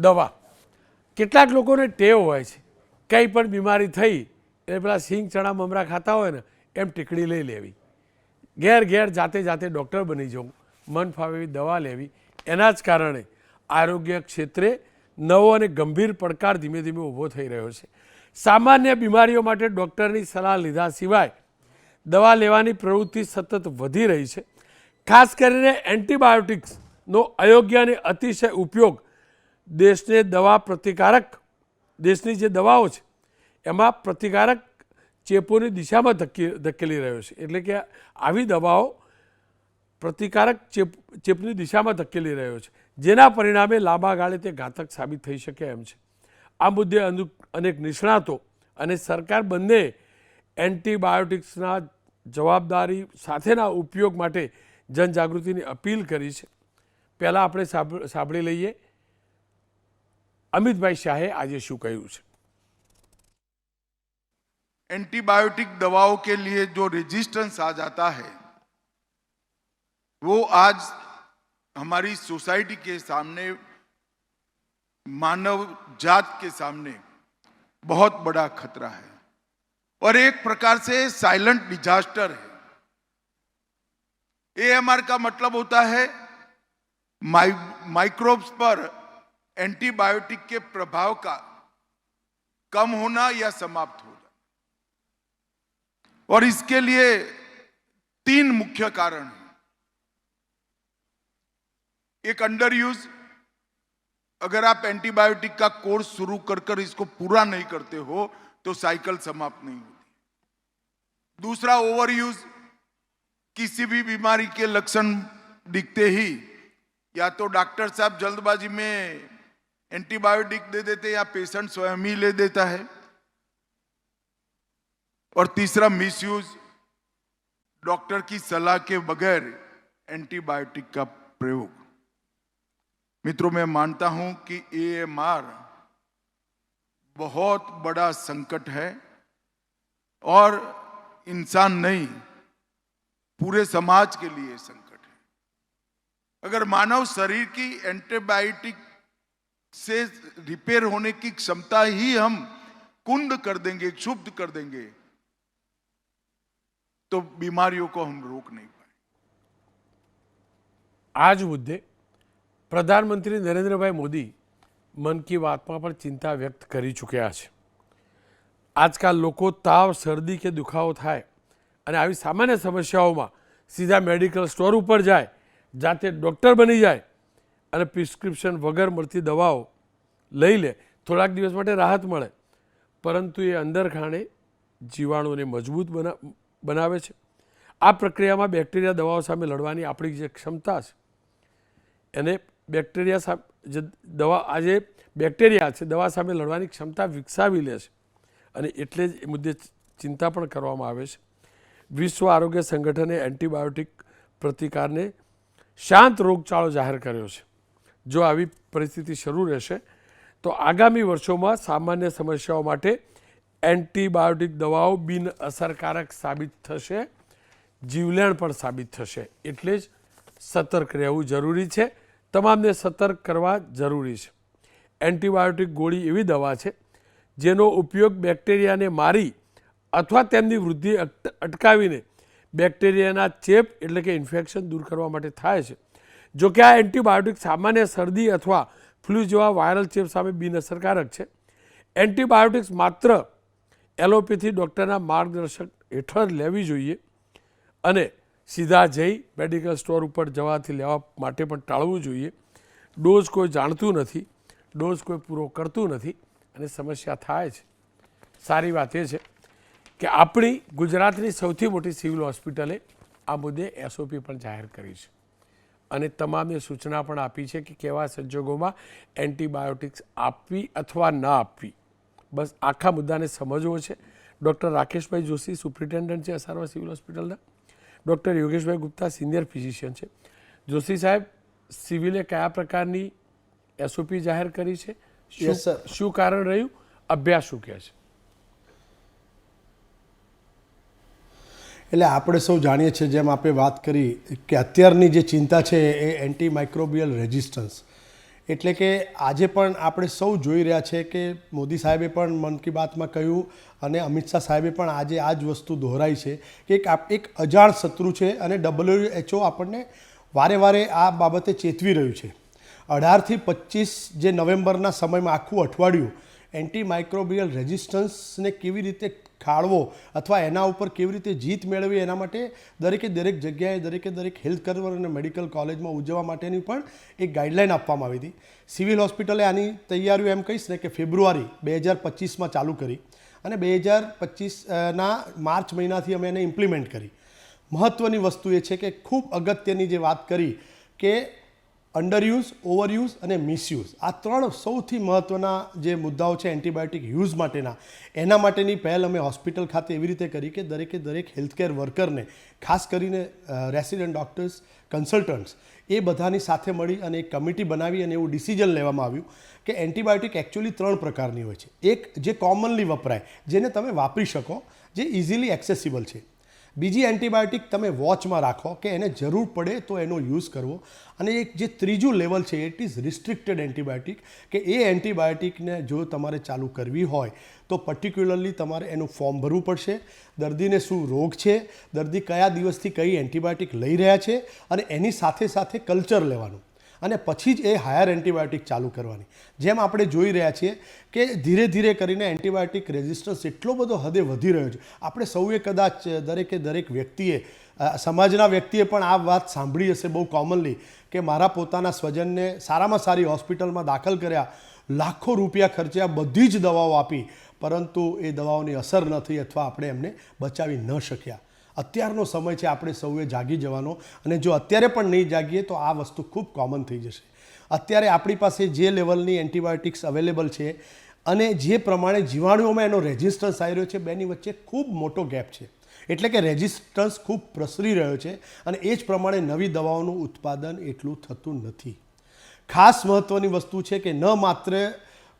દવા. કેટલાક લોકોને ટેવ હોય છે. કંઈ પણ બીમારી થઈ એટલે પેલા સિંગ ચણા મમરા ખાતા હોય ને, એમ ટીકડી લઈ લેવી. ઘેર ઘેર જાતે જાતે ડૉક્ટર બની જવું. મન ફાવે એવી દવા લેવી. એના જ કારણે આરોગ્ય ક્ષેત્રે નવો અને ગંભીર પડકાર ધીમે ધીમે ઊભો થઈ રહ્યો છે. સામાન્ય બીમારીઓ માટે ડૉક્ટરની સલાહ લીધા સિવાય દવા લેવાની પ્રવૃત્તિ સતત વધી રહી છે. ખાસ કરીને એન્ટીબાયોટિક્સનો અયોગ્ય અને અતિશય ઉપયોગ દેશને દવા પ્રતિકારક, દેશની જે દવાઓ છે, એમાં પ્રતિકારક ચેપોની દિશામાં ધકી ધકેલી રહ્યો છે. એટલે કે આવી દવાઓ પ્રતિકારક ચેપ, ચેપની દિશામાં ધકેલી રહ્યો છે. જેના પરિણામે લાંબા ગાળે તે ઘાતક સાબિત થઈ શકે એમ છે. આ મુદ્દે અનુ, અનેક નિષ્ણાતો અને સરકાર બંને એન્ટીબાયોટિક્સના જવાબદારી સાથેના ઉપયોગ માટે જનજાગૃતિની અપીલ કરી છે. પહેલાં આપણે સાંભળી લઈએ. અમિતભાઈ શાહે આજે શું કહ્યું છે एंटीबायोटिक दवाओं के लिए जो रेजिस्टेंस आ जाता है वो आज हमारी सोसाइटी के सामने मानव जात के सामने बहुत बड़ा खतरा है और एक प्रकार से साइलेंट डिजास्टर है एएमआर का मतलब होता है माइ, माइक्रोब्स पर एंटीबायोटिक के प्रभाव का कम होना या समाप्त हो और इसके लिए तीन मुख्य कारण हैं। एक अंडर यूज़ अगर आप एंटीबायोटिक का कोर्स शुरू कर कर इसको पूरा नहीं करते हो तो साइकिल समाप्त नहीं होती। दूसरा ओवर यूज़ किसी भी बीमारी के लक्षण दिखते ही, या तो डॉक्टर साहब जल्दबाजी में एंटीबायोटिक दे देते या पेशेंट स्वयं ही ले देता है। और तीसरा मिसयूज, डॉक्टर की सलाह के बगैर एंटीबायोटिक का प्रयोग। मित्रों, मैं मानता हूँ कि एएमआर बहुत बड़ा संकट है और इंसान नहीं, पूरे समाज के लिए संकट है। अगर मानव शरीर की एंटीबायोटिक से रिपेयर होने की क्षमता ही हम कुंद कर देंगे क्षुब्ध कर देंगे तो बीमारियों को हम रोक नहीं पाए આ જ મુદ્દે પ્રધાનમંત્રી નરેન્દ્રભાઈ મોદી મન કી બાતમાં પણ ચિંતા વ્યક્ત કરી ચૂક્યા છે આજકાલ લોકો તાવ શરદી કે દુખાવો થાય અને આવી સામાન્ય સમસ્યાઓમાં સીધા મેડિકલ સ્ટોર ઉપર જાય જાતે ડૉક્ટર બની જાય અને પ્રિસ્ક્રિપ્શન વગર મળતી દવાઓ લઈ લે, થોડાક દિવસ માટે રાહત મળે. પરંતુ એ અંદરખાણે જીવાણુને મજબૂત બના, બનાવે છે. આ પ્રક્રિયામાં બેક્ટેરિયા દવાઓ સામે લડવાની આપણી જે ક્ષમતા છે, એને બેક્ટેરિયા સામે, જે દવા આજે બેક્ટેરિયા છે, દવા સામે લડવાની ક્ષમતા વિકસાવી લે છે. અને એટલે જ એ મુદ્દે ચિંતા પણ કરવામાં આવે છે. વિશ્વ આરોગ્ય સંગઠને એન્ટીબાયોટિક પ્રતિકારને શાંત રોગચાળો જાહેર કર્યો છે. જો આવી પરિસ્થિતિ શરૂ રહેશે, તો આગામી વર્ષોમાં સામાન્ય સમસ્યાઓ માટે એન્ટીબાયોટિક દવાઓ બિન અસરકારક સાબિત થશે, જીવલેણ પણ સાબિત થશે. એટલે જ સતર્ક રહેવું જરૂરી છે. તમામને સતર્ક કરવા જરૂરી છે. એન્ટીબાયોટિક ગોળી એવી દવા છે, જેનો ઉપયોગ બેક્ટેરિયાને મારી અથવા તેમની વૃદ્ધિ અટકાવીને બેક્ટેરિયાના ચેપ એટલે કે ઇન્ફેક્શન દૂર કરવા માટે થાય છે. જો કે આ એન્ટીબાયોટિક સામાન્ય શરદી અથવા ફ્લૂ જેવા વાયરલ ચેપ સામે બિનઅસરકારક છે. એન્ટીબાયોટિક્સ માત્ર એલોપેથી ડૉક્ટરના માર્ગદર્શક હેઠળ લેવી જોઈએ અને સીધા જઈ મેડિકલ સ્ટોર ઉપર જવાથી લેવા માટે પણ ટાળવું જોઈએ. ડોઝ કોઈ જાણતું નથી, ડોઝ કોઈ પૂરો કરતું નથી અને સમસ્યા થાય છે. સારી વાત એ છે કે આપણી ગુજરાતની સૌથી મોટી સિવિલ હોસ્પિટલે આ મુદ્દે એસઓપી પણ જાહેર કરી છે. અને તમામને સૂચના પણ આપી છે કે કેવા સંજોગોમાં એન્ટીબાયોટિક્સ આપવી અથવા ના આપવી. બસ આખા મુદ્દાને સમજવો છે. ડૉક્ટર રાકેશભાઈ જોશી સુપ્રિન્ટેન્ડન્ટ છે અસારવા સિવિલ હોસ્પિટલના. Doctor Yogeshbhai Gupta senior physician છે. જોશી સાહેબ સિવિલે કયા પ્રકારની એસઓપી જાહેર કરી છે? શું- શું કારણ રહ્યું? અભ્યાસ શું કહે છે? એટલે આપણે સૌ જાણીએ છીએ, જેમ આપણે વાત કરી કે અત્યારની જે ચિંતા છે એ એન્ટી માઇક્રોબિયલ રેઝિસ્ટન્સ એટલે કે આજે પણ આપણે સૌ જોઈ રહ્યા છે કે મોદી સાહેબે પણ મન કી બાતમાં કહ્યું અને અમિત શાહ સાહેબે પણ આજે આ જ વસ્તુ દોહરાઈ છે કે એક એક અજાણ શત્રુ છે અને ડબલ્યુએચઓ આપણને વારે વારે આ બાબતે ચેતવી રહ્યું છે. અઢારથી પચીસ જે નવેમ્બરના સમયમાં આખું અઠવાડિયું એન્ટી માઇક્રોબિયલ રેઝિસ્ટન્સને કેવી રીતે ખાળવો અથવા એના ઉપર કેવી રીતે જીત મેળવી એના માટે દરેકે દરેક જગ્યાએ દરેકે દરેક હેલ્થ કવર અને મેડિકલ કોલેજમાં ઉજવવા માટેની પણ એક ગાઈડલાઈન આપવામાં આવી હતી. સિવિલ હોસ્પિટલે આની તૈયારીઓ એમ કહીશ ને કે ફેબ્રુઆરી બે હજાર પચીસમાં ચાલુ કરી અને બે હજાર પચીસના માર્ચ મહિનાથી અમે એને ઇમ્પ્લિમેન્ટ કરી. મહત્ત્વની વસ્તુ એ છે કે ખૂબ અગત્યની જે વાત કરી કે અંડરયુઝ ઓવરયુઝ અને મિસયુઝ આ ત્રણ સૌથી મહત્ત્વના જે મુદ્દાઓ છે એન્ટીબાયોટિક યુઝ માટેના. એના માટેની પહેલ અમે હોસ્પિટલ ખાતે એવી રીતે કરી કે દરેકે દરેક હેલ્થકેર વર્કરને ખાસ કરીને રેસિડન્ટ ડૉક્ટર્સ કન્સલ્ટન્ટ્સ એ બધાની સાથે મળી અને એક કમિટી બનાવી અને એવું ડિસિઝન લેવામાં આવ્યું કે એન્ટીબાયોટિક એકચ્યુઅલી ત્રણ પ્રકારની હોય છે. એક જે કોમનલી વપરાય, જેને તમે વાપરી શકો, જે ઇઝીલી એક્સેસિબલ છે. બીજી એન્ટીબાયોટિક તમે વોચમાં રાખો કે એને જરૂર પડે તો એનો યુઝ કરવો. અને એક જે ત્રીજું લેવલ છે ઇટ ઇઝ રિસ્ટ્રિક્ટેડ એન્ટીબાયોટિક કે એ એન્ટીબાયોટિકને જો તમારે ચાલુ કરવી હોય, તો પર્ટિક્યુલરલી તમારે એનું ફોર્મ ભરવું પડશે. દર્દીને શું રોગ છે, દર્દી કયા દિવસથી કઈ એન્ટીબાયોટિક લઈ રહ્યા છે, અને એની સાથે સાથે કલ્ચર લેવાનું. અને પછી જ એ હાયર એન્ટીબાયોટિક ચાલુ કરવાની. જેમ આપણે જોઈ રહ્યા છીએ કે ધીરે ધીરે કરીને એન્ટીબાયોટિક રેઝિસ્ટન્સ એટલો બધો હદે વધી રહ્યો છે. આપણે સૌએ કદાચ દરેકે દરેક વ્યક્તિએ સમાજના વ્યક્તિએ પણ આ વાત સાંભળી હશે બહુ કોમનલી કે મારા પોતાના સ્વજનને સારામાં સારી હોસ્પિટલમાં દાખલ કર્યા, લાખો રૂપિયા ખર્ચ્યા, બધી જ દવાઓ આપી, પરંતુ એ દવાઓની અસર ન થઈ અથવા આપણે એમને બચાવી ન શક્યા. અત્યારનો સમય છે, આપણે સૌએ જાગી જવાનો. અને જો અત્યારે પણ નહીં જાગીએ, તો આ વસ્તુ ખૂબ કોમન થઈ જશે. અત્યારે આપણી પાસે જે લેવલની એન્ટીબાયોટિક્સ અવેલેબલ છે અને જે પ્રમાણે જીવાણુઓમાં એનો રેઝિસ્ટન્સ આવી રહ્યો છે, બેની વચ્ચે ખૂબ મોટો ગેપ છે. એટલે કે રેઝિસ્ટન્સ ખૂબ પ્રસરી રહ્યો છે અને એ જ પ્રમાણે નવી દવાઓનું ઉત્પાદન એટલું થતું નથી. ખાસ મહત્ત્વની વસ્તુ છે કે ન માત્ર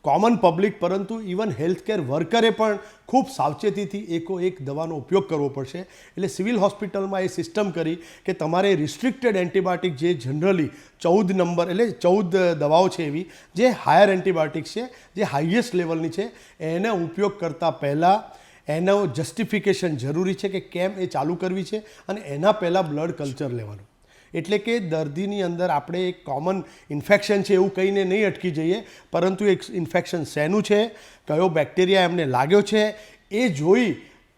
કોમન પબ્લિક પરંતુ ઇવન હેલ્થકેર વર્કરે પણ ખૂબ સાવચેતીથી એકો એક દવાનો ઉપયોગ કરવો પડશે. એટલે સિવિલ હોસ્પિટલમાં એ સિસ્ટમ કરી કે તમારે રિસ્ટ્રિક્ટેડ એન્ટીબાયોટિક જે જનરલી ચૌદ નંબર એટલે ચૌદ દવાઓ છે એવી, જે હાયર એન્ટીબાયોટિક છે, જે હાઈએસ્ટ લેવલની છે, એનો ઉપયોગ કરતાં પહેલાં એનો જસ્ટિફિકેશન જરૂરી છે કે કેમ એ ચાલુ કરવી છે અને એના પહેલાં બ્લડ કલ્ચર લેવાનું. એટલે કે દર્દીની અંદર આપણે એક કોમન ઇન્ફેક્શન છે એવું કહીને નહીં અટકી જઈએ, પરંતુ એક ઇન્ફેક્શન શેનું છે, કયો બેક્ટેરિયા એમને લાગ્યો છે, એ જોઈ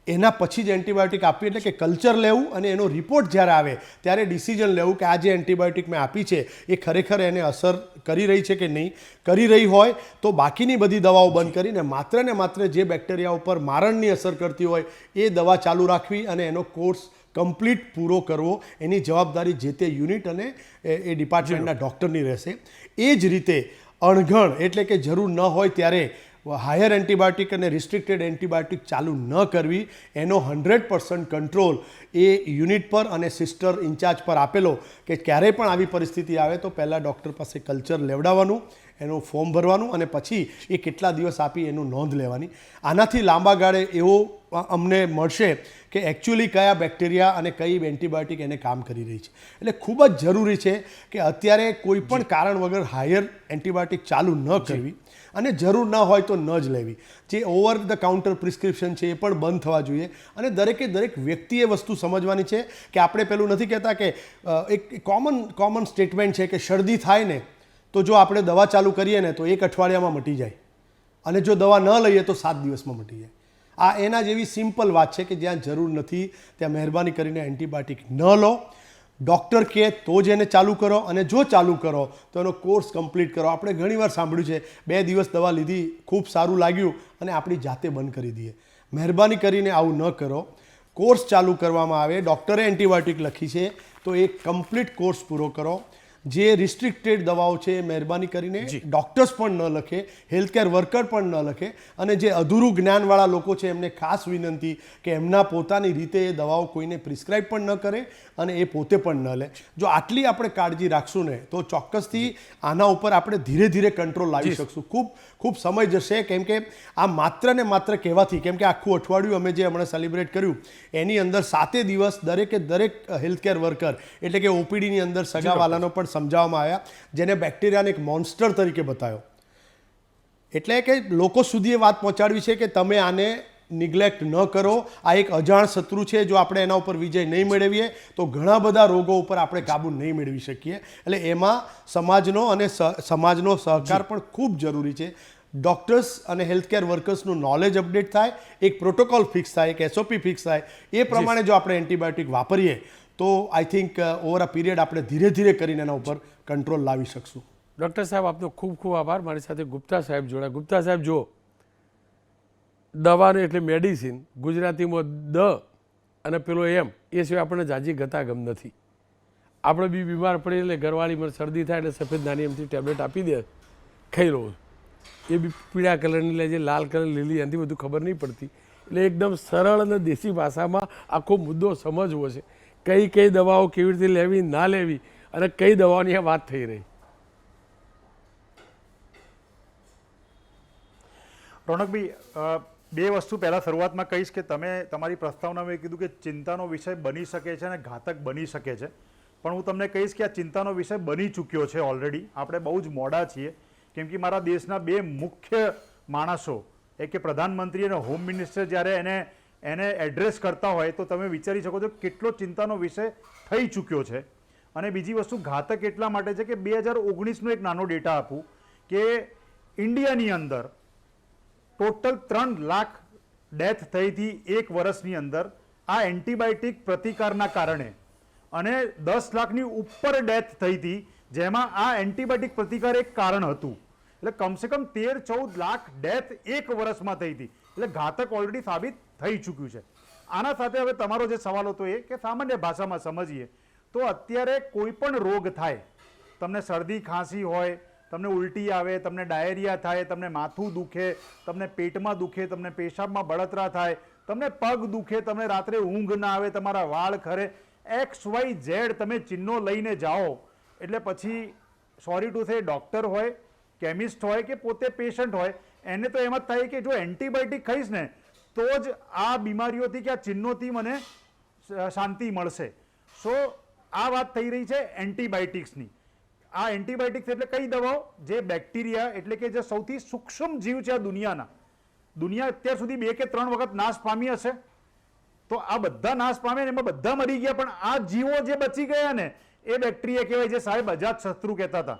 એના પછી જ એન્ટીબાયોટિક આપવી, એટલે કે કલ્ચર લેવું અને એનો રિપોર્ટ જ્યારે આવે ત્યારે ડિસિઝન લેવું કે આ જે એન્ટીબાયોટિક મેં આપી છે, એ ખરેખર એને અસર કરી રહી છે કે નહીં? કરી રહી હોય તો બાકીની બધી દવાઓ બંધ કરીને માત્ર ને માત્ર જે બેક્ટેરિયા ઉપર મારણની અસર કરતી હોય એ દવા ચાલુ રાખવી અને એનો કોર્સ કમ્પ્લીટ પૂરો કરવો. એની જવાબદારી જે તે યુનિટ અને એ ડિપાર્ટમેન્ટના ડૉક્ટરની રહેશે. એ જ રીતે અણઘણ એટલે કે જરૂર ન હોય ત્યારે હાયર એન્ટીબાયોટિક અને રિસ્ટ્રિક્ટેડ એન્ટીબાયોટિક ચાલુ ન કરવી. એનો હંડ્રેડ પર્સન્ટ કંટ્રોલ એ યુનિટ પર અને સિસ્ટર ઇન્ચાર્જ પર આપેલો કે ક્યારેય પણ આવી પરિસ્થિતિ આવે તો પહેલાં ડૉક્ટર પાસે કલ્ચર લેવડાવવાનું એનું ફોર્મ ભરવાનું અને પછી એ કેટલા દિવસ આપી એનું નોંધ લેવાની. આનાથી લાંબા ગાળે એવો અમને મળશે કે એકચ્યુઅલી કયા બેક્ટેરિયા અને કઈ એન્ટીબાયોટિક એને કામ કરી રહી છે. એટલે ખૂબ જ જરૂરી છે કે અત્યારે કોઈ પણ કારણ વગર હાયર એન્ટીબાયોટિક ચાલુ ન કરવી અને જરૂર ન હોય તો ન જ લેવી. જે ઓવર ધ કાઉન્ટર પ્રિસ્ક્રિપ્શન છે એ પણ બંધ થવા જોઈએ અને દરેકે દરેક વ્યક્તિએ વસ્તુ સમજવાની છે કે આપણે પેલું નથી કહેતા કે એક કોમન કોમન સ્ટેટમેન્ટ છે કે શરદી થાય ને તો જો આપણે દવા ચાલુ કરીએ ને તો એક અઠવાડિયામાં મટી જાય અને જો દવા ન લઈએ તો સાત દિવસમાં મટી જાય. આ એના જેવી સિમ્પલ વાત છે કે જ્યાં જરૂર નથી, ત્યાં મહેરબાની કરીને એન્ટીબાયોટિક ન લો. ડૉક્ટર કહે, તો જ એને ચાલુ કરો અને જો ચાલુ કરો, તો એનો કોર્સ કમ્પ્લીટ કરો. આપણે ઘણીવાર સાંભળ્યું છે, બે દિવસ દવા લીધી, ખૂબ સારું લાગ્યું અને આપણી જાતે બંધ કરી દઈએ. મહેરબાની કરીને આવું ન કરો. કોર્સ ચાલુ કરવામાં આવે, ડૉક્ટરે એન્ટીબાયોટિક લખી છે, તો એ કમ્પ્લીટ કોર્સ પૂરો કરો. જે રિસ્ટ્રિક્ટેડ દવાઓ છે એ મહેરબાની કરીને ડૉક્ટર્સ પણ ન લખે હેલ્થકેર વર્કર પણ ન લખે અને જે અધૂરું જ્ઞાનવાળા લોકો છે એમને ખાસ વિનંતી કે એમના પોતાની રીતે એ દવાઓ કોઈને પ્રિસ્ક્રાઇબ પણ ન કરે અને એ પોતે પણ ન લે. જો આટલી આપણે કાળજી રાખશું ને તો ચોક્કસથી આના ઉપર આપણે ધીરે ધીરે કંટ્રોલ લાવી શકશું. ખૂબ ખૂબ સમય જશે કેમ કે આ માત્ર ને માત્ર કહેવાથી કેમ કે આખું અઠવાડિયું અમે જે હમણાં સેલિબ્રેટ કર્યું એની અંદર સાતે દિવસ દરેકે દરેક હેલ્થકેર વર્કર એટલે કે ઓપીડીની અંદર સગાવાલાનો પણ સમજાવવામાં આવ્યા જેને બેક્ટેરિયાને એક મોન્સ્ટર તરીકે બતાવ્યો એટલે કે લોકો સુધી એ વાત પહોંચાડવી છે કે તમે આને નિગ્લેક્ટ ન કરો. આ એક અજાણ શત્રુ છે જો આપણે એના ઉપર વિજય નહીં મેળવીએ તો ઘણા બધા રોગો ઉપર આપણે કાબુ નહીં મેળવી શકીએ. એટલે એમાં સમાજનો અને સમાજનો સહકાર પણ ખૂબ જરૂરી છે. ડૉક્ટર્સ અને હેલ્થકેર વર્કર્સનું નોલેજ અપડેટ થાય એક પ્રોટોકોલ ફિક્સ થાય એક એસઓપી ફિક્સ થાય. એ પ્રમાણે જો આપણે એન્ટીબાયોટિક વાપરીએ તો I think over a period આપણે ધીરે ધીરે કરીને એના ઉપર કંટ્રોલ લાવી શકશું. ડૉક્ટર સાહેબ, આપનો ખૂબ ખૂબ આભાર. મારી સાથે ગુપ્તા સાહેબ જોડાયા. ગુપ્તા સાહેબ જો દવાનું એટલે મેડિસિન ગુજરાતીમાં દ અને પેલો એમ, એ સિવાય આપણને જાજી ગતાગમ નથી. આપણે બી બીમાર પડીએ એટલે ઘરવાળી મને શરદી થાય એટલે સફેદ નાની એમથી ટેબ્લેટ આપી દે, ખાઈ રહો એ બી પીળા કલરની લે છે, લાલ કલર, લીલી, એનાથી બધું ખબર નહીં પડતી. એટલે એકદમ સરળ અને દેશી ભાષામાં આખો મુદ્દો સમજવો છે. કઈ કઈ દવાઓ કેવી રીતે લેવી, ના લેવી અને કઈ દવાઓની આ વાત થઈ રહી. રોનકભાઈ બે વસ્તુ પહેલાં શરૂઆતમાં કહીશ કે તમે તમારી પ્રસ્તાવનામાં કીધું કે ચિંતાનો વિષય બની શકે છે અને ઘાતક બની શકે છે. પણ હું તમને કહીશ કે આ ચિંતાનો વિષય બની ચૂક્યો છે ઓલરેડી આપણે બહુ જ મોડા છીએ. કેમ કે મારા દેશના બે મુખ્ય માણસો, એક કે પ્રધાનમંત્રી અને હોમ મિનિસ્ટર જ્યારે એને એને એડ્રેસ કરતા હોય તો તમે વિચારી શકો છો કેટલો ચિંતાનો વિષય થઈ ચૂક્યો છે. અને બીજી વસ્તુ ઘાતક એટલા માટે છે કે બે હજાર ઓગણીસનો એક નાનો ડેટા આપું કે ઇન્ડિયાની અંદર ટોટલ ત્રણ લાખ ડેથ થઈ હતી એક વર્ષની અંદર આ એન્ટીબાયોટિક પ્રતિકારના કારણે અને દસ લાખની ઉપર ડેથ થઈ હતી જેમાં આ એન્ટીબાયોટિક પ્રતિકાર એક કારણ હતું. એટલે કમસે કમ તેર ચૌદ લાખ ડેથ એક વર્ષમાં થઈ હતી એટલે ઘાતક ઓલરેડી સાબિત થઈ ચૂક્યું છે. આના સાથે હવે તમારો જે સવાલ હતો એ કે સામાન્ય ભાષામાં સમજીએ, તો અત્યારે કોઈ પણ રોગ થાય, તમને શરદી, ખાંસી હોય, તમને ઉલટી આવે, તમને ડાયરિયા થાય, તમને માથું દુખે, તમને પેટમાં દુખે, તમને પેશાબમાં બળતરા થાય, તમને પગ દુખે, તમને રાત્રે ઊંઘ ના આવે, તમારા વાળ ખરે એક્સ વાય ઝેડ તમે ચિહ્નો લઈને જાઓ, એટલે પછી સોરી ટુ સે ડૉક્ટર હોય, કેમિસ્ટ હોય કે પોતે પેશન્ટ હોય, એને તો એમ જ થાય કે જો એન્ટીબાયોટિક ખાઈશ ને તો જ આ બીમારીઓથી કે આ ચિહ્નોથી મને શાંતિ મળશે. સો આ વાત થઈ રહી છે એન્ટીબાયોટિક્સની. આ એન્ટીબાયોટિક્સ એટલે કઈ દવાઓ? જે બેક્ટેરિયા એટલે કે જે સૌથી સૂક્ષ્મ જીવ છે આ દુનિયાના. દુનિયા અત્યાર સુધી બે કે ત્રણ વખત નાશ પામી હશે. તો આ બધા નાશ પામે એમાં બધા મરી ગયા, પણ આ જીવો જે બચી ગયા ને, એ બેક્ટેરિયા કહેવાય જે સાહેબ, અજાત શત્રુ કહેતા હતા.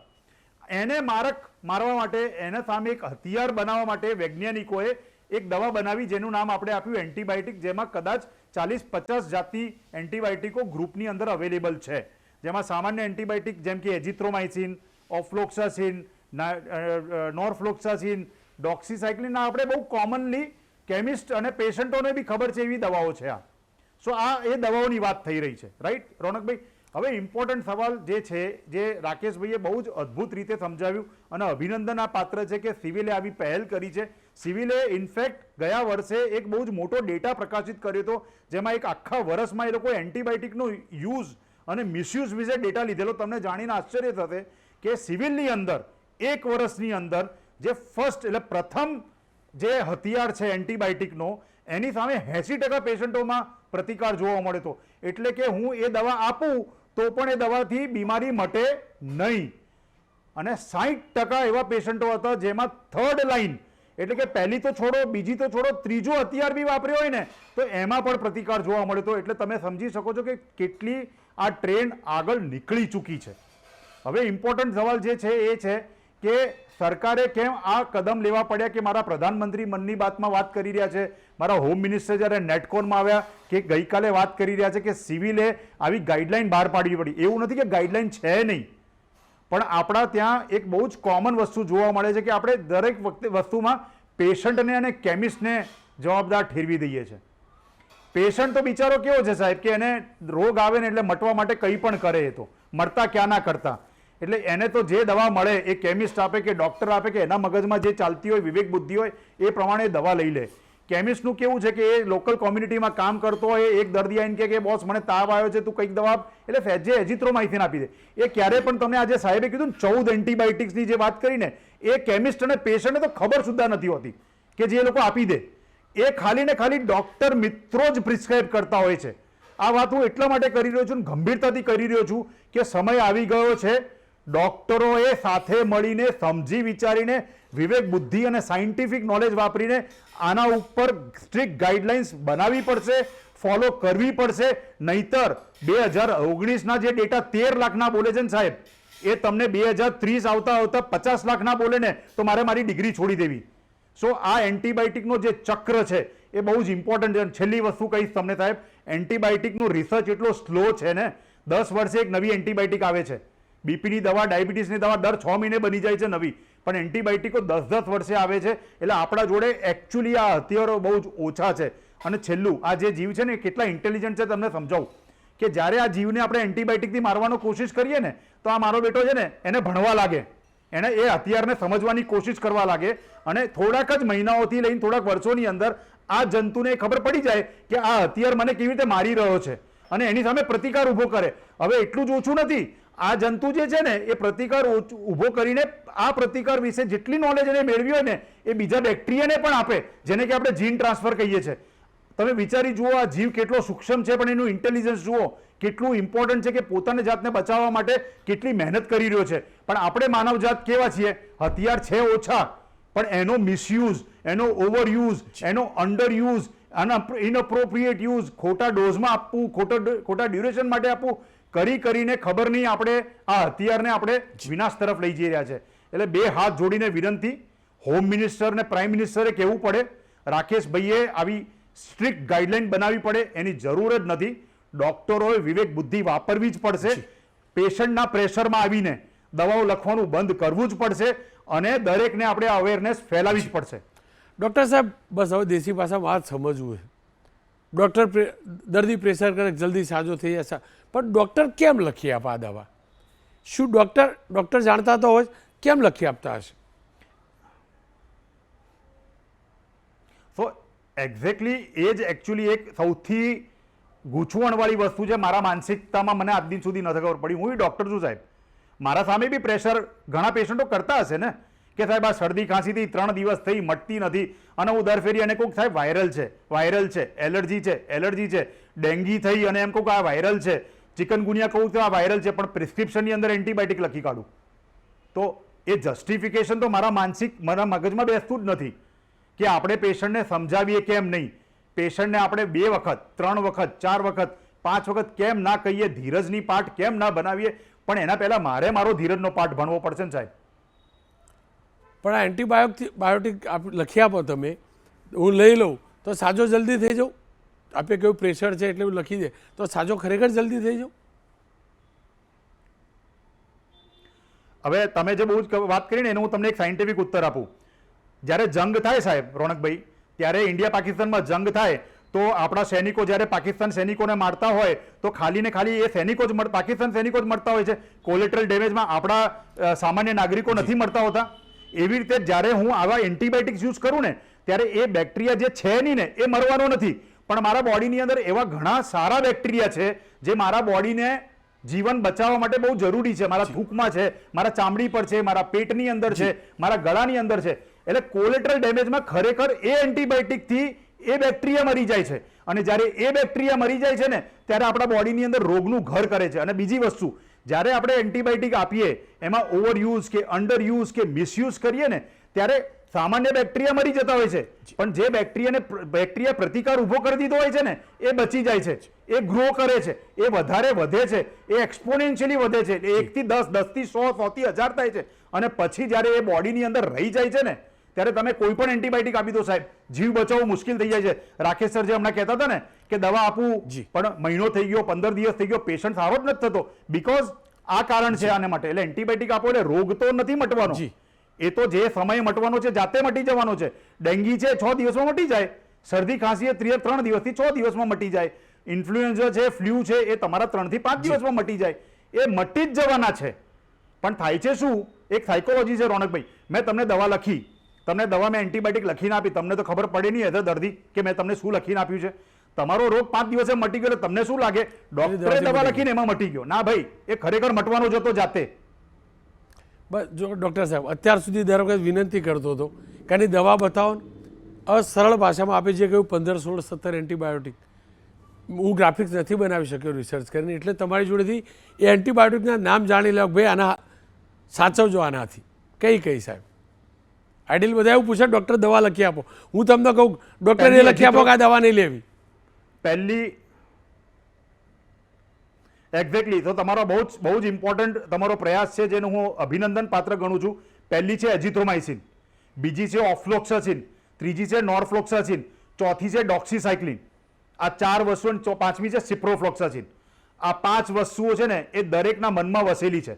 એને મારક મારવા માટે, એને સામે એક હથિયાર બનાવવા માટે વૈજ્ઞાનિકોએ એક દવા બનાવી જેનું નામ આપણે આપ્યું એન્ટીબાયોટિક, જેમાં કદાચ ચાલીસ પચાસ જાતની એન્ટીબાયોટિકો ગ્રુપની અંદર અવેલેબલ છે. જેમાં સામાન્ય એન્ટીબાયોટિક જેમ કે એજિથ્રોમાઇસિન ઓફ્લોક્સાસિન નોરફ્લોક્સાસિન ડોક્સીસાઇક્લિન આપણે બહુ કોમનલી કેમિસ્ટ અને પેશન્ટોને બી ખબર છે એવી દવાઓ છે આ. સો આ એ દવાઓની વાત થઈ રહી છે. રાઈટ રોનકભાઈ હવે ઇમ્પોર્ટન્ટ સવાલ જે છે, જે રાકેશભાઈએ બહુ જ અદ્ભુત રીતે સમજાવ્યું અને અભિનંદન આ પાત્ર છે કે સિવિલે આવી પહેલ કરી છે. સિવિલે ઇનફેક્ટ ગયા વર્ષે એક બહુ જ મોટો ડેટા પ્રકાશિત કર્યો હતો, જેમાં એક આખા વર્ષમાં એ લોકો એન્ટીબાયોટિકનો યુઝ અને મિસયુઝ વિશે ડેટા લીધેલો. તમને જાણીને આશ્ચર્ય થશે કે સિવિલની અંદર, એક વર્ષની અંદર, જે ફર્સ્ટ એટલે પ્રથમ જે હથિયાર છે એન્ટીબાયોટિકનો એની સામે એંસી ટકા પેશન્ટોમાં પ્રતિકાર જોવા મળે તો એટલે કે હું એ દવા આપું, તો પણ એ દવાથી બીમારી મટે નહીં. અને સાહીઠ ટકા એવા પેશન્ટો હતા જેમાં થર્ડ લાઈન એટલે કે પહેલી તો છોડો, બીજી તો છોડો, ત્રીજો હથિયાર બી વાપર્યો હોય ને, તો એમાં પણ પ્રતિકાર જોવા મળે તો. એટલે તમે સમજી શકો છો કે કેટલી આ ટ્રેન આગળ નીકળી ચૂકી છે. હવે ઇમ્પોર્ટન્ટ સવાલ જે છે એ છે કે સરકારે કેમ આ કદમ લેવા પડ્યા કે મારા પ્રધાનમંત્રી મનની બાતમાં વાત કરી રહ્યા છે? મારા હોમ મિનિસ્ટર જ્યારે નેટકોનમાં આવ્યા કે ગઈકાલે વાત કરી રહ્યા છે કે સિવિલે આવી ગાઈડલાઈન બહાર પાડવી પડી. એવું નથી કે ગાઈડલાઈન છે નહીં. પણ આપણા ત્યાં એક બહુ જ કોમન વસ્તુ જોવા મળે છે કે આપણે દરેક વખતે વસ્તુમાં પેશન્ટને અને કેમિસ્ટને જવાબદાર ઠેરવી દઈએ છીએ પેશન્ટ તો બિચારો કેવો છે સાહેબ કે એને રોગ આવે ને એટલે મટવા માટે કંઈ પણ કરે એ તો. મરતા ક્યાં ના કરતા. એટલે એને તો જે દવા મળે એ કેમિસ્ટ આપે કે ડૉક્ટર આપે કે એના મગજમાં જે ચાલતી હોય, વિવેક બુદ્ધિ હોય, એ પ્રમાણે દવા લઈ લે. કેમિસ્ટનું કેવું છે કે એ લોકલ કોમ્યુનિટીમાં કામ કરતો હોય, એક દર્દી આવીને કે કે બોસ, મને તાવ આવ્યો છે, તું કંઈક દવા એટલે સહેજે એજિથ્રોમાઇથિન આપી દે. એ ક્યારે પણ તમને આજે સાહેબે કીધું ને, ચૌદ એન્ટીબાયોટિક્સની જે વાત કરીને, એ કેમિસ્ટ અને પેશન્ટને તો ખબર સુદ્ધા નથી હોતી કે જે એ લોકો આપી દે. એ ખાલી ને ખાલી ડૉક્ટર મિત્રો જ પ્રિસ્ક્રાઇબ કરતા હોય છે. આ વાત હું એટલા માટે કરી રહ્યો છું ગંભીરતાથી કરી રહ્યો છું કે સમય આવી ગયો છે. ડોક્ટરોએ સાથે મળીને સમજી વિચારીને વિવેક બુદ્ધિ અને સાયન્ટિફિક નોલેજ વાપરીને આના ઉપર સ્ટ્રિક્ટ ગાઈડલાઇન્સ બનાવવી પડશે ફોલો કરવી પડશે. નહીતર બે હજાર ઓગણીસના જે ડેટા તેર લાખના બોલે છે ને સાહેબ, એ તમને બે હજાર ત્રીસ આવતા આવતા પચાસ લાખના બોલે ને તો મારે મારી ડિગ્રી છોડી દેવી. સો આ એન્ટીબાયોટિકનો જે ચક્ર છે, એ બહુ જ ઇમ્પોર્ટન્ટ છે. છેલ્લી વસ્તુ કહીશ તમને સાહેબ, એન્ટીબાયોટિકનું રિસર્ચ એટલો સ્લો છે ને, દસ વર્ષે એક નવી એન્ટીબાયોટિક આવે છે. બીપીની દવા, ડાયાબિટીસની દવા દર છ મહિને બની જાય છે નવી. પણ એન્ટીબાયોટિકો દસ દસ વર્ષે આવે છે એટલે આપણા જોડે એકચ્યુઅલી આ હથિયારો બહુ જ ઓછા છે. અને છેલ્લું, આ જે જીવ છે ને કેટલા ઇન્ટેલિજન્ટ છે તમને સમજાવું. કે જ્યારે આ જીવને આપણે એન્ટીબાયોટિકથી મારવાનો કોશિશ કરીએ ને, તો આ મારો બેટો છે ને, એને ભણવા લાગે. એને એ હથિયારને સમજવાની કોશિશ કરવા લાગે. અને થોડાક જ મહિનાઓથી લઈને થોડાક વર્ષોની અંદર આ જંતુને ખબર પડી જાય કે આ હથિયાર મને કેવી રીતે મારી રહ્યો છે. અને એની સામે પ્રતિકાર ઊભો કરે. હવે એટલું જ ઓછું નથી આ જંતુ જે છે ને, એ પ્રતિકાર ઊભો કરીને આ પ્રતિકાર વિશે જેટલી નોલેજ એને મેળવી હોય ને, એ બીજા બેક્ટેરિયાને પણ આપે, જેને કે આપણે જીન ટ્રાન્સફર કહીએ છીએ. તમે વિચારી જુઓ, આ જીવ કેટલો સૂક્ષ્મ છે, પણ એનું ઇન્ટેલિજન્સ જુઓ, કેટલું ઇમ્પોર્ટન્ટ છે કે પોતાની જાતને બચાવવા માટે કેટલી મહેનત કરી રહ્યો છે. પણ આપણે માનવજાત કેવા છીએ? હથિયાર છે ઓછા, પણ એનો મિસયુઝ એનો ઓવરયુઝ એનો અંડરયુઝ આના ઇનઅપ્રોપ્રિએટ યુઝ ખોટા ડોઝમાં આપવું, ખોટા ખોટા ડ્યુરેશન માટે આપવું કરી કરીને ખબર નહીં આપણે આ હથિયારને આપણે વિનાશ તરફ લઈ જઈ રહ્યા છે. એટલે બે હાથ જોડીને વિનંતી હોમ મિનિસ્ટર ને પ્રાઇમ મિનિસ્ટરે કહેવું પડે રાકેશભાઈએ આવી સ્ટ્રિક્ટ ગાઈડલાઇન બનાવવી પડે એની જરૂર જ નથી. ડોક્ટરોએ વિવેક બુદ્ધિ વાપરવી જ પડશે. પેશન્ટના પ્રેશરમાં આવીને દવાઓ લખવાનું બંધ કરવું જ પડશે અને દરેકને આપણે અવેરનેસ ફેલાવી જ પડશે. ડૉક્ટર સાહેબ બસ હવે દેશી ભાષા વાત સમજવું છે. ડૉક્ટર દર્દી પ્રેશર કરે જલ્દી સાજો થઈ જશે પણ ડૉક્ટર કેમ લખી આપે આ દવા? શું ડૉક્ટર ડૉક્ટર જાણતા તો હોય કેમ લખી આપતા હશે? સો એક્ઝેક્ટલી એ જ એકચ્યુઅલી એક સૌથી ગૂંચવણવાળી વસ્તુ છે મારા માનસિકતામાં મને આજ દિન સુધી નથી ખબર પડી. હું ડૉક્ટર છું સાહેબ. મારા સામે બી પ્રેશર ઘણા પેશન્ટો કરતા હશે ને, કે સાહેબ આ શરદી ખાંસીથી ત્રણ દિવસ થઈ, મટતી નથી, અને હું દર ફેરી અને કહું સાહેબ વાયરલ છે વાયરલ છે એલર્જી છે એલર્જી છે, ડેન્ગી થઈ અને એમ કહું કે આ વાયરલ છે. ચિકનગુનિયા કહું તો આ વાયરલ છે, પણ પ્રિસ્ક્રિપ્શનની અંદર એન્ટીબાયોટિક લખી કાઢું. તો એ જસ્ટિફિકેશન તો મારા માનસિક, મારા મગજમાં બેસતું જ નથી કે આપણે પેશન્ટને સમજાવીએ કેમ નહીં. પેશન્ટને આપણે બે વખત, ત્રણ વખત, ચાર વખત, પાંચ વખત કેમ ના કહીએ, ધીરજની પાઠ કેમ ના બનાવીએ, પણ એના પહેલાં મારે મારો ધીરજનો પાઠ ભણવો પડશે ને સાહેબ. પણ આ એન્ટીબાયોટિક બાયોટિક આપ લખી આપો તમે. હું લઈ લઉં, તો સાજો જલ્દી થઈ જાઉં. આપે કેવું પ્રેશર છે એટલે લખી દે. તો સાજો ખરેખર જલ્દી થઈ જાઉં? હવે તમે જે બહુ જ વાત કરીને એને હું તમને એક સાયન્ટિફિક ઉત્તર આપું. જ્યારે જંગ થાય સાહેબ, રોનકભાઈ, ત્યારે ઇન્ડિયા પાકિસ્તાનમાં જંગ થાય, તો આપણા સૈનિકો જ્યારે પાકિસ્તાન સૈનિકોને મારતા હોય, તો ખાલી ને ખાલી એ સૈનિકો જ પાકિસ્તાન સૈનિકો જ મરતા હોય છે. કોલેટરલ ડેમેજમાં આપણા સામાન્ય નાગરિકો નથી મરતા હોતા. એવી રીતે જ્યારે હું આવા એન્ટીબાયોટિક્સ યુઝ કરું ને, ત્યારે એ બેક્ટેરિયા જે છે નહીં ને, એ મરવાનો નથી. પણ મારા બોડીની અંદર એવા ઘણા સારા બેક્ટેરિયા છે જે મારા બોડીને જીવન બચાવવા માટે બહુ જરૂરી છે. મારા થૂંકમાં છે મારા ચામડી પર છે મારા પેટની અંદર છે મારા ગળાની અંદર છે. એટલે કોલેટરલ ડેમેજમાં ખરેખર એ એન્ટીબાયોટિકથી એ બેક્ટેરિયા મરી જાય છે. અને જ્યારે એ બેક્ટેરિયા મરી જાય છે ને ત્યારે આપણા બોડીની અંદર રોગનું ઘર કરે છે. અને બીજી વસ્તુ જ્યારે આપણે એન્ટીબાયોટિક આપીએ એમાં ઓવરયુઝ કે અંડરયુઝ કે મિસયુઝ કરીએ ને ત્યારે સામાન્ય બેક્ટેરિયા મરી જતા હોય છે. પણ જે બેક્ટેરિયાને બેક્ટેરિયા પ્રતિકાર ઊભો કરી દીધો હોય છે ને એ બચી જાય છે. એ ગ્રો કરે છે. એ વધારે વધે છે. એ એક્સપોનેન્શિયલી વધે છે. એકથી દસ દસથી સો સોથી હજાર થાય છે. અને પછી જ્યારે એ બોડીની અંદર રહી જાય છે ને ત્યારે તમે કોઈ પણ એન્ટીબાયોટિક આપી દો સાહેબ. જીવ બચાવવું મુશ્કેલ થઈ જાય છે. રાકેશ સર જે હમણાં કહેતા હતા ને કે દવા આપવું જી. પણ મહિનો થઈ ગયો પંદર દિવસ થઈ ગયો પેશન્ટ સારો જ નથી થતો. બીકોઝ આ કારણ છે આને માટે. એટલે એન્ટીબાયોટિક આપો એટલે રોગ તો નથી મટવાનો. જી. એ તો જે સમય મટવાનો છે જાતે મટી જવાનો છે. ડેન્ગી છે છ દિવસમાં મટી જાય. શરદી ખાંસી એ ત્રી- ત્રણ દિવસથી છ દિવસમાં મટી જાય. ઇન્ફ્લુએન્ઝા છે ફ્લૂ છે એ તમારા ત્રણથી પાંચ દિવસમાં મટી જાય. એ મટી જ જવાના છે. પણ થાય છે શું? એક સાયકોલોજી છે રોનકભાઈ. મેં તમને દવા લખી. તમને દવા મેં એન્ટીબાયોટિક લખીને આપી. તમને તો ખબર પડે નહીં એઝ દર્દી કે મેં તમને શું લખીને આપ્યું છે. તમારો રોગ પાંચ દિવસે મટી ગયો એટલે તમને શું લાગે? ડોક્ટરે દવા લખીને એમાં મટી ગયો. ના ભાઈ એ ખરેખર મટવાનો જ હતો જાતે. જો ડૉક્ટર સાહેબ અત્યાર સુધી દર વખત વિનંતી કરતો હતો કે આની દવા બતાવો હવે ભાષામાં આપે જે કહ્યું પંદર સોળ સત્તર એન્ટીબાયોટિક હું ગ્રાફિક્સ નથી બનાવી શક્યો રિસર્ચ કરીને એટલે તમારી જોડેથી એ એન્ટીબાયોટિકના નામ જાણી લો ભાઈ આના સાચવજો આનાથી. કઈ કઈ સાહેબ? આઈડિયલ બધા એવું પૂછે ડૉક્ટર દવા લખી આપો. હું તમને કહું ડૉક્ટર એ લખી આપો કે આ દવા નહીં લેવી. પહેલી એક્ઝેક્ટલી તો તમારો બહુ જ બહુ જ ઇમ્પોર્ટન્ટ તમારો પ્રયાસ છે જેનું હું અભિનંદન પાત્ર ગણું છું. પહેલી છે એજિથ્રોમાઇસિન બીજી છે ઓફ્લોક્સાસિન. ત્રીજી છે નોરફ્લોક્સાસિન. ચોથી છે ડોક્સીસાઇક્લિન. આ ચાર વસ્તુ અને પાંચમી છે સિપ્રોફ્લોક્સાસિન. આ પાંચ વસ્તુઓ છે ને એ દરેકના મનમાં વસેલી છે.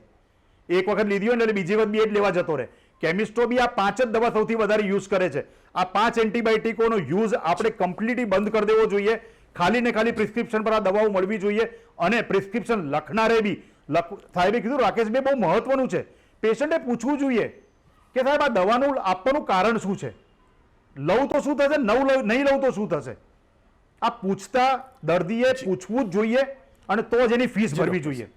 એક વખત લીધી હોય ને એટલે બીજી વખત બી એ જ લેવા જતો રહે. કેમિસ્ટો બી આ પાંચ જ દવા સૌથી વધારે યુઝ કરે છે. આ પાંચ એન્ટીબાયોટિકોનો યુઝ આપણે કમ્પ્લીટલી બંધ કરી દેવો જોઈએ. ખાલી ને ખાલી પ્રિસ્ક્રિપ્શન પર આ દવાઓ મળવી જોઈએ અને પ્રિસ્ક્રિપ્શન લખનારે બી. લખ સાહેબે કીધું રાકેશભાઈ બહુ મહત્વનું છે. પેશન્ટે પૂછવું જોઈએ કે સાહેબ આ દવાનું આપવાનું કારણ શું છે? લઉં તો શું થશે? નવ લઉં નહીં લઉં તો શું થશે? આ પૂછતા દર્દીએ પૂછવું જ જોઈએ અને તો જ એની ફીસ ભરવી જોઈએ.